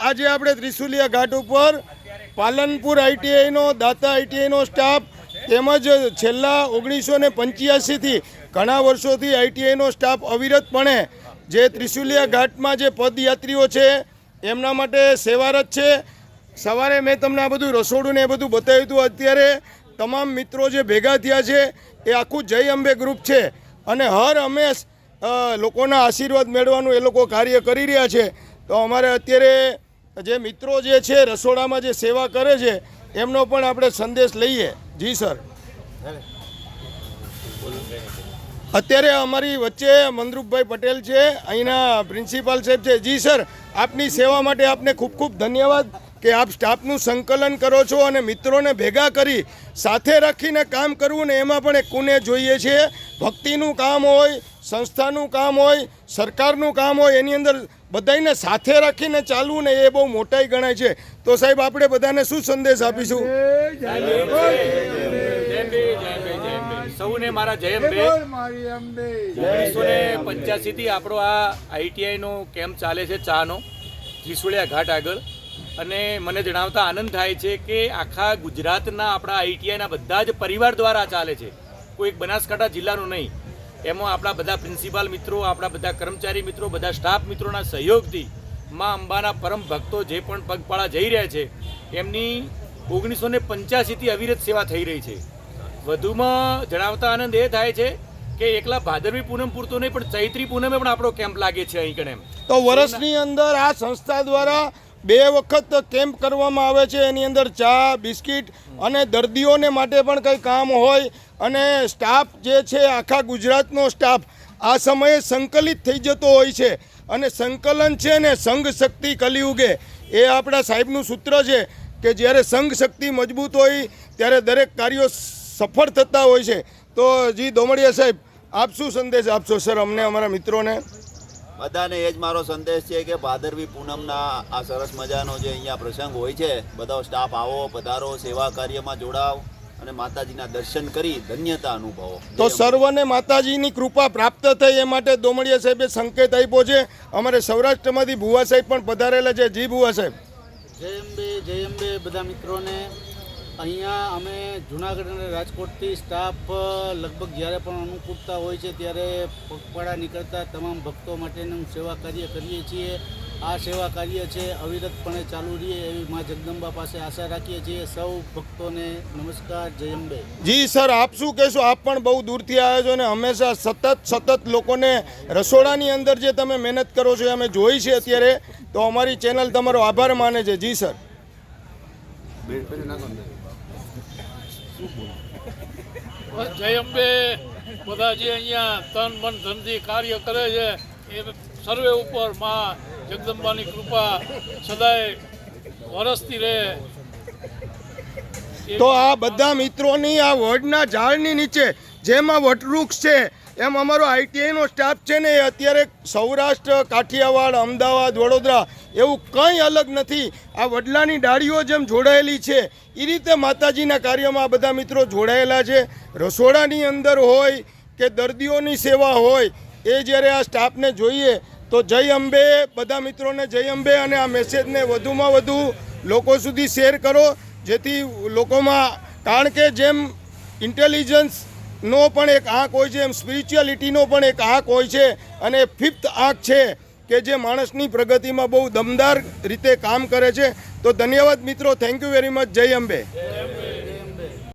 આજે આપણે ત્રિશુલિયા ઘાટ ઉપર પાલનપુર આઈટીઆઈનો, દાતા આઈટીઆઈનો સ્ટાફ તેમજ છેલ્લા ઓગણીસો ને પંચ્યાસીથી ઘણા વર્ષોથી આઈટીઆઈનો સ્ટાફ અવિરતપણે જે ત્રિશુલિયા ઘાટમાં જે પદયાત્રીઓ છે, એમના માટે સેવારત છે. સવારે મેં તમને આ બધું રસોડું ને એ બધું બતાવ્યું હતું. અત્યારે તમામ મિત્રો જે ભેગા થયા છે, એ આખું જય અંબે ગ્રુપ છે અને હર હંમેશ લોકોના આશીર્વાદ મેળવવાનું એ લોકો કાર્ય કરી રહ્યા છે. તો અમારે અત્યારે જે મિત્રો જે છે, રસોડામાં જે સેવા કરે છે, એમનો પણ આપણે સંદેશ લઈએ. જી, સર. અત્યારે અમારી વચ્ચે મનરૂપભાઈ પટેલ છે, અહીંના પ્રિન્સિપાલ સાહેબ છે. જી, સર, આપની સેવા માટે આપને ખૂબ ખૂબ ધન્યવાદ. કે આપ સ્ટાફનું સંકલન કરો છો અને મિત્રોને ભેગા કરી સાથે રાખીને કામ કરવું ને એમાં પણ એક કુને જોઈએ છે. ભક્તિનું કામ હોય સંસ્થાનું કામ હોય સરકારનું કામ હોય એની અંદર બધાને સાથે રાખીને ચાલવું ને એ બહુ મોટાઈ ગણાય છે. તો સાહેબ આપણે બધાને શું સંદેશ આપીશું? સૌને મારા જય ઓગણીસો ને પંચ્યાસી થી આપણો આ આઈટીઆઈ નો કેમ્પ ચાલે છે ચાનો નો ઘાટ આગળ. અને મને જણાવતા આનંદ થાય છે કે આખા ગુજરાતના આપણા આઈટીઆઈના બધા જ પરિવાર દ્વારા ચાલે છે. કોઈ એક બનાસકાંઠા જિલ્લાનું નહીં. એમાં આપણા બધા પ્રિન્સિપાલ મિત્રો, આપણા બધા કર્મચારી મિત્રો, બધા સ્ટાફ મિત્રોના સહયોગથી મા અંબાના પરમ ભક્તો જે પણ પગપાળા જઈ રહ્યા છે, એમની ઓગણીસો ને પંચ્યાસીથી અવિરત સેવા થઈ રહી છે. વધુમાં જણાવતા આનંદ એ થાય છે કે એકલા ભાદરવી પૂનમ પૂરતો નહીં, પણ ચૈત્રી પૂનમે પણ આપણો કેમ્પ લાગે છે અહીં કણે તો વર્ષની અંદર આ સંસ્થા દ્વારા બે વખત કેમ્પ કરવામાં આવે છે, એની અંદર ચા, બિસ્કિટ અને દર્દીઓને માટે પણ કંઈ કામ હોય અને સ્ટાફ જે છે, આખા ગુજરાતનો સ્ટાફ આ સમયે સંકલિત થઈ જતો હોય છે અને સંકલન છે ને સંઘ શક્તિ કલિયુગે. એ આપણા સાહેબનું સૂત્ર છે કે જ્યારે સંઘ શક્તિ મજબૂત હોય, ત્યારે દરેક કાર્યો સફળ થતા હોય છે. તો જી, દોમડિયા સાહેબ, આપ શું સંદેશ આપશો? સર, અમને, અમારા મિત્રોને. બધાને એ જ મારો સંદેશ છે કે ભાદરવી પૂનમના આ સરસ મજાનો જે અહીંયા પ્રસંગ હોય છે બધા સ્ટાફ આવો પધારો સેવા કાર્યમાં જોડાવ અને માતાજીના દર્શન કરી ધન્યતા અનુભવો. તો સર્વને માતાજીની કૃપા પ્રાપ્ત થઈ એ માટે દોમડિયા સાહેબે સંકેત આપ્યો છે. અમારે સૌરાષ્ટ્રમાંથી ભુવા સાહેબ પણ પધારેલા છે. જી ભુવા સાહેબ. જય અંબે જય અંબે બધા મિત્રોને. અહીંયા અમે જુનાગઢ અને રાજકોટથી સ્ટાફ લગભગ જ્યારે પણ અનુકૂળતા હોય છે ત્યારે પગપાળા નીકળતા તમામ ભક્તો માટેનું સેવા કાર્ય કરીએ છીએ. આ સેવા કાર્ય છે અવિરતપણે ચાલુ રહે એવી મા જગદંબા પાસે આશા રાખીએ છીએ. સૌ ભક્તોને નમસ્કાર જય અંબે. જી સર આપ શું કહેશો? આપ પણ બહુ દૂરથી આવ્યા છો અને હંમેશા સતત સતત લોકોને રસોડાની અંદર જે તમે મહેનત કરો છો એ અમે જોઈ છે અત્યારે. તો અમારી ચેનલ તમારો આભાર માને છે. જી સર. જય અંબે. બધા જે અહીંયા તન મન ધનથી કાર્ય કરે છે. એ સર્વે ઉપર મા જગદંબાની કૃપા સદાય વરસતી રહે. તો આ બધા મિત્રોની આ વડના ઝાડની નીચે જેમાં વટવૃક્ષ છે એમ અમારો આઈટીઆઈનો સ્ટાફ છે ને એ અત્યારે સૌરાષ્ટ્ર, કાઠિયાવાડ, અમદાવાદ, વડોદરા એવું કંઈ અલગ નથી. આ વડલાની ડાળીઓ જેમ જોડાયેલી છે એ રીતે માતાજીના કાર્યમાં આ બધા મિત્રો જોડાયેલા છે. રસોડાની અંદર હોય કે દર્દીઓની સેવા હોય, એ જ્યારે આ સ્ટાફને જોઈએ તો જય અંબે, બધા મિત્રોને જય અંબે અને આ મેસેજને વધુમાં વધુ લોકો સુધી શેર કરો, જેથી લોકોમાં કારણ કે જેમ ઇન્ટેલિજન્સ નો પણ એક આંક હોય છે, એમ સ્પિરિચ્યુઅલિટીનો પણ એક આંખ હોય છે. અને ફિફ્થ આંક છે કે જે માણસની પ્રગતિમાં બહુ દમદાર રીતે કામ કરે છે. તો ધન્યવાદ મિત્રો થેન્ક યુ વેરી મચ જય અંબે.